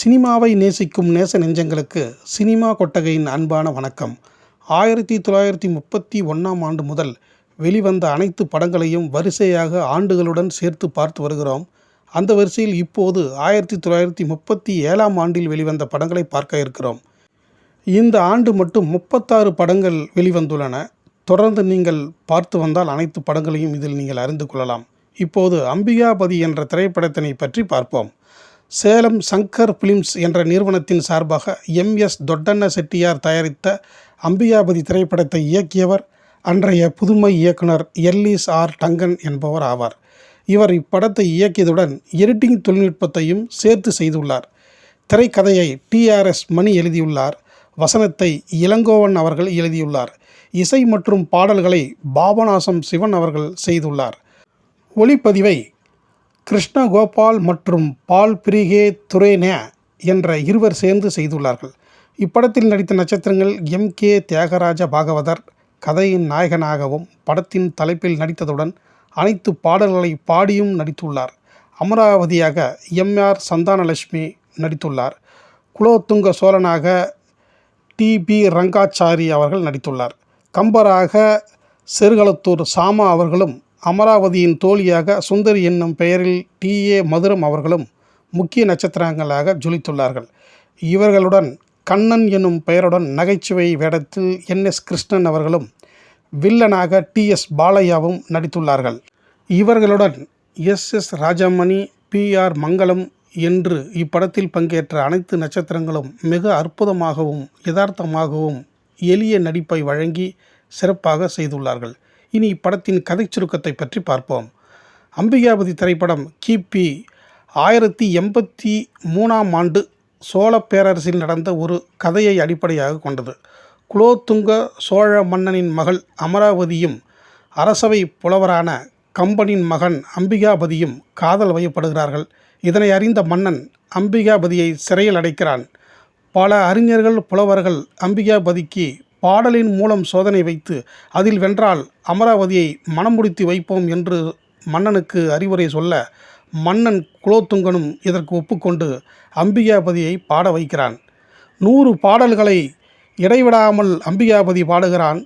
சினிமாவை நேசிக்கும் நேச நெஞ்சங்களுக்கு சினிமா கொட்டகையின் அன்பான வணக்கம். ஆயிரத்தி தொள்ளாயிரத்தி முப்பத்தி ஒன்றாம் ஆண்டு முதல் வெளிவந்த அனைத்து படங்களையும் வரிசையாக ஆண்டுகளுடன் சேர்த்து பார்த்து வருகிறோம். அந்த வரிசையில் இப்போது ஆயிரத்தி தொள்ளாயிரத்தி முப்பத்தி ஏழாம் ஆண்டில் வெளிவந்த படங்களை பார்க்க இருக்கிறோம். இந்த ஆண்டு மட்டும் முப்பத்தாறு படங்கள் வெளிவந்துள்ளன. தொடர்ந்து நீங்கள் பார்த்து வந்தால் அனைத்து படங்களையும் இதில் நீங்கள் அறிந்து கொள்ளலாம். இப்போது அம்பிகாபதி என்ற திரைப்படத்தினை பற்றி பார்ப்போம். சேலம் சங்கர் பிலிம்ஸ் என்ற நிறுவனத்தின் சார்பாக எம் எஸ் தொட்டண்ண செட்டியார் தயாரித்த அம்பிகாபதி திரைப்படத்தை இயக்கியவர் அன்றைய புதுமை இயக்குனர் எல்லிஸ் ஆர் டங்கன் என்பவர் ஆவார். இவர் இப்படத்தை இயக்கியதுடன் எடிட்டிங் தொழில்நுட்பத்தையும் சேர்த்து செய்துள்ளார். திரைக்கதையை டிஆர்எஸ் மணி எழுதியுள்ளார். வசனத்தை இளங்கோவன் அவர்கள் எழுதியுள்ளார். இசை மற்றும் பாடல்களை பாபநாசம் சிவன் அவர்கள் செய்துள்ளார். ஒளிப்பதிவை கிருஷ்ணகோபால் மற்றும் பால் பிரிகே துரேனே என்ற இருவர் சேர்ந்து செய்துள்ளார்கள். இப்படத்தில் நடித்த நட்சத்திரங்கள் எம். கே. தியாகராஜ பாகவதர் கதையின் நாயகனாகவும் படத்தின் தலைப்பில் நடித்ததுடன் அனைத்து பாடல்களை பாடியும் நடித்துள்ளார். அமராவதியாக எம். ஆர். சந்தானலட்சுமி நடித்துள்ளார். குலோத்துங்க சோழனாக டி. பி. ரங்காச்சாரி அவர்கள் நடித்துள்ளார். கம்பராக செருகளத்தூர் சாமா அவர்களும் அமராவதியின் தோழியாக சுந்தரி என்னும் பெயரில் டி. ஏ. மதுரம் அவர்களும் முக்கிய நட்சத்திரங்களாக ஜொலித்துள்ளார்கள். இவர்களுடன் கண்ணன் என்னும் பெயருடன் நகைச்சுவை வேடத்தில் என். எஸ். கிருஷ்ணன் அவர்களும் வில்லனாக டி. எஸ். பாலையாவும் நடித்துள்ளார்கள். இவர்களுடன் S. S. Rajamani P. R. Mangalam என்று இப்படத்தில் பங்கேற்ற அனைத்து நட்சத்திரங்களும் மிக அற்புதமாகவும் யதார்த்தமாகவும் எளிய நடிப்பை வழங்கி சிறப்பாக செய்துள்ளார்கள். இனி இப்படத்தின் கதை சுருக்கத்தை பற்றி பார்ப்போம். அம்பிகாபதி திரைப்படம் கிபி ஆயிரத்தி எண்பத்தி மூணாம் ஆண்டு சோழ பேரரசில் நடந்த ஒரு கதையை அடிப்படையாக கொண்டது. குலோத்துங்க சோழ மன்னனின் மகள் அமராவதியும் அரசவை புலவரான கம்பனின் மகன் அம்பிகாபதியும் காதல் வயப்படுகிறார்கள். இதனை அறிந்த மன்னன் அம்பிகாபதியை சிறையில் அடைக்கிறான். பல அறிஞர்கள் புலவர்கள் அம்பிகாபதிக்கு பாடலின் மூலம் சோதனை வைத்து அதில் வென்றால் அமராவதியை மனம் முடித்து வைப்போம் என்று மன்னனுக்கு அறிவுரை சொல்ல மன்னன் குலோத்துங்கனும் இதற்கு ஒப்புக்கொண்டு அம்பிகாபதியை பாட வைக்கிறான். நூறு பாடல்களை இடைவிடாமல் அம்பிகாபதி பாடுகிறான்.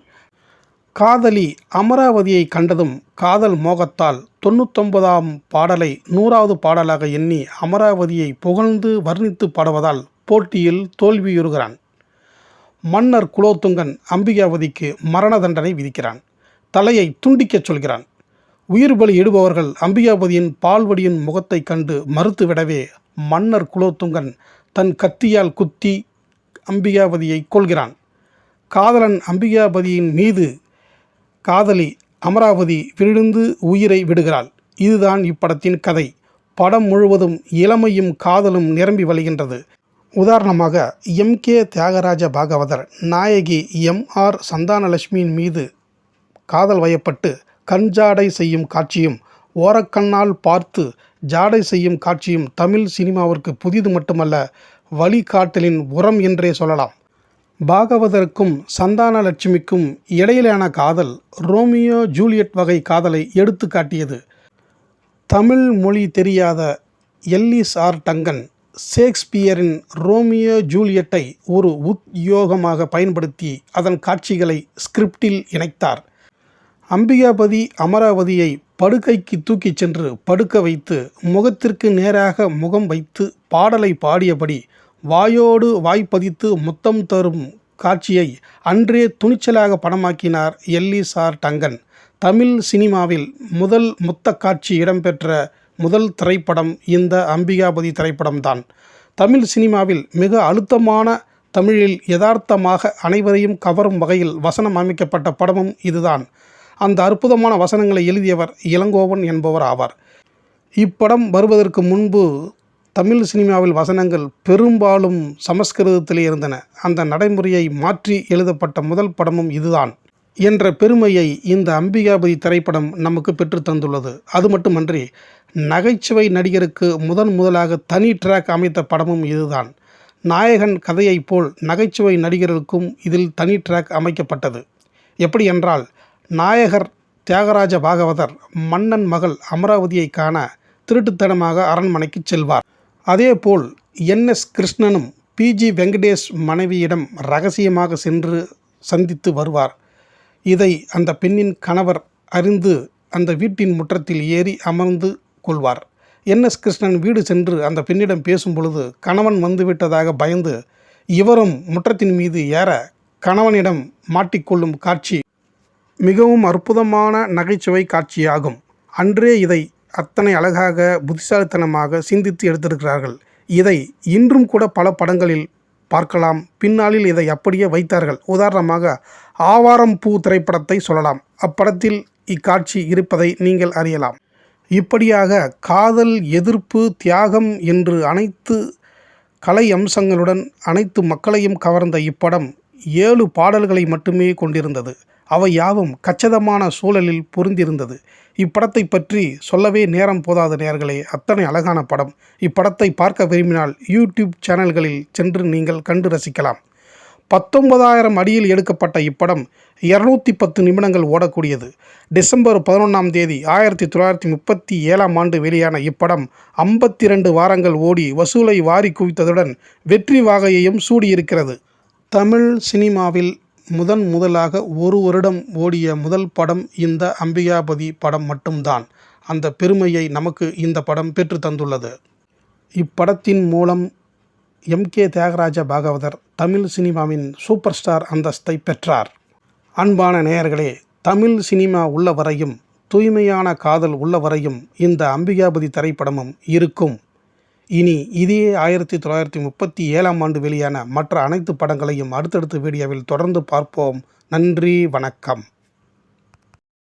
காதலி அமராவதியை கண்டதும் காதல் மோகத்தால் தொண்ணூத்தொன்பதாம் பாடலை நூறாவது பாடலாக எண்ணி அமராவதியை புகழ்ந்து வர்ணித்து பாடுவதால் போட்டியில் தோல்வியுறுகிறான். மன்னர் குலோத்துங்கன் அம்பிகாவதிக்கு மரண தண்டனை விதிக்கிறான். தலையை துண்டிக்கச் சொல்கிறான். உயிர் பலி இடுபவர்கள் அம்பிகாபதியின் பால்வடியின் முகத்தை கண்டு மறுத்துவிடவே மன்னர் குலோத்துங்கன் தன் கத்தியால் குத்தி அம்பிகாபதியை கொள்கிறான் காதலன் அம்பிகாபதியின் மீது காதலி அமராவதி விழுந்து உயிரை விடுகிறாள். இதுதான் இப்படத்தின் கதை. படம் முழுவதும் இளமையும் காதலும் நிரம்பி வழிகின்றது. உதாரணமாக எம். கே. தியாகராஜ பாகவதர் நாயகி எம். ஆர். சந்தானலட்சுமியின் மீது காதல் வயப்பட்டு கண் ஜாடை செய்யும் காட்சியும் ஓரக்கண்ணால் பார்த்து ஜாடை செய்யும் காட்சியும் தமிழ் சினிமாவிற்கு புதிது மட்டுமல்ல வழிகாட்டலின் உரம் என்றே சொல்லலாம். பாகவதருக்கும் சந்தானலட்சுமிக்கும் இடையிலான காதல் ரோமியோ ஜூலியட் வகை காதலை எடுத்து காட்டியது தமிழ் மொழி தெரியாத எல்லிஸ் ஆர். டங்கன் ஷேக்ஸ்பியரின் ரோமியோ ஜூலியட்டை ஒரு உத்யோகமாக பயன்படுத்தி அதன் காட்சிகளை ஸ்கிரிப்டில் இணைத்தார். அம்பிகாபதி அமராவதியை படுக்கைக்கு தூக்கிச் சென்று படுக்க வைத்து முகத்திற்கு நேராக முகம் வைத்து பாடலை பாடியபடி வாயோடு வாய்ப்பதித்து முத்தம் தரும் காட்சியை அன்றே துணிச்சலாக படமாக்கினார் எல்லி சார் டங்கன். தமிழ் சினிமாவில் முதல் முத்த காட்சி இடம்பெற்ற முதல் திரைப்படம் இந்த அம்பிகாபதி திரைப்படம்தான். தமிழ் சினிமாவில் மிக அழுத்தமான தமிழில் யதார்த்தமாக அனைவரையும் கவரும் வகையில் வசனம் அமைக்கப்பட்ட படமும் இதுதான். அந்த அற்புதமான வசனங்களை எழுதியவர் இளங்கோவன் என்பவர் ஆவார். இப்படம் வருவதற்கு முன்பு தமிழ் சினிமாவில் வசனங்கள் பெரும்பாலும் சமஸ்கிருதத்திலே இருந்தன. அந்த நடைமுறையை மாற்றி எழுதப்பட்ட முதல் படமும் இதுதான் என்ற பெருமையை இந்த அம்பிகாபதி திரைப்படம் நமக்கு பெற்று தந்துள்ளது. அது மட்டுமன்றி நகைச்சுவை நடிகருக்கு முதன் முதலாக தனி ட்ராக் அமைத்த படமும் இதுதான். நாயகன் கதையைப் போல் நகைச்சுவை நடிகர்களுக்கும் இதில் தனி ட்ராக் அமைக்கப்பட்டது. எப்படி என்றால் நாயகர் தியாகராஜ பாகவதர் மன்னன் மகள் அமராவதியை காண திருட்டுத்தனமாக அரண்மனைக்கு செல்வார். அதேபோல் என். எஸ். கிருஷ்ணனும் பிஜி வெங்கடேஷ் மனைவியிடம் ரகசியமாக சென்று சந்தித்து வருவார். இதை அந்த பெண்ணின் கணவர் அறிந்து அந்த வீட்டின் முற்றத்தில் ஏறி அமர்ந்து கொள்வார். என் எஸ் கிருஷ்ணன் வீடு சென்று அந்த பெண்ணிடம் பேசும் பொழுது கணவன் வந்துவிட்டதாக பயந்து இவரும் முற்றத்தின் மீது ஏற கணவனிடம் மாட்டிக்கொள்ளும் காட்சி மிகவும் அற்புதமான நகைச்சுவை காட்சியாகும். அன்றே இதை அத்தனை அழகாக புத்திசாலித்தனமாக சிந்தித்து எடுத்திருக்கிறார்கள். இதை இன்றும் கூட பல படங்களில் பார்க்கலாம். பின்னாளில் இதை அப்படியே வைத்தார்கள். உதாரணமாக ஆவாரம் பூ திரைப்படத்தை சொல்லலாம். அப்படத்தில் இக்காட்சி இருப்பதை நீங்கள் அறியலாம். இப்படியாக காதல் எதிர்ப்பு தியாகம் என்று அனைத்து கலை அம்சங்களுடன் அனைத்து மக்களையும் கவர்ந்த இப்படம் ஏழு பாடல்களை மட்டுமே கொண்டிருந்தது. அவை யாவும் கச்சிதமான சூழலில் பொருந்திருந்தது. இப்படத்தை பற்றி சொல்லவே நேரம் போதாத நேர்களே. அத்தனை அழகான படம். இப்படத்தை பார்க்க விரும்பினால் யூடியூப் சேனல்களில் சென்று நீங்கள் கண்டு ரசிக்கலாம். பத்தொன்பதாயிரம் அடியில் எடுக்கப்பட்ட இப்படம் இரநூத்தி பத்து நிமிடங்கள் ஓடக்கூடியது. டிசம்பர் பதினொன்றாம் தேதி ஆயிரத்தி தொள்ளாயிரத்தி முப்பத்தி ஏழாம் ஆண்டு வெளியான இப்படம் ஐம்பத்தி ரெண்டு வாரங்கள் ஓடி வசூலை வாரி குவித்ததுடன் வெற்றி வாகையையும் சூடியிருக்கிறது. தமிழ் சினிமாவில் முதன் முதலாக ஒரு வருடம் ஓடிய முதல் படம் இந்த அம்பிகாபதி படம் மட்டும்தான். அந்த பெருமையை நமக்கு இந்த படம் பெற்று தந்துள்ளது இப்படத்தின் மூலம் எம் கே தியாகராஜ பாகவதர் தமிழ் சினிமாவின் சூப்பர் ஸ்டார் அந்தஸ்தை பெற்றார். அன்பான நேயர்களே தமிழ் சினிமா உள்ளவரையும் தூய்மையான காதல் உள்ளவரையும் இந்த அம்பிகாபதி திரைப்படமும் இருக்கும். இனி இதே ஆயிரத்தி தொள்ளாயிரத்தி முப்பத்தி ஏழாம் ஆண்டு வெளியான மற்ற அனைத்து படங்களையும் அடுத்தடுத்த வீடியோவில் தொடர்ந்து பார்ப்போம். நன்றி வணக்கம்.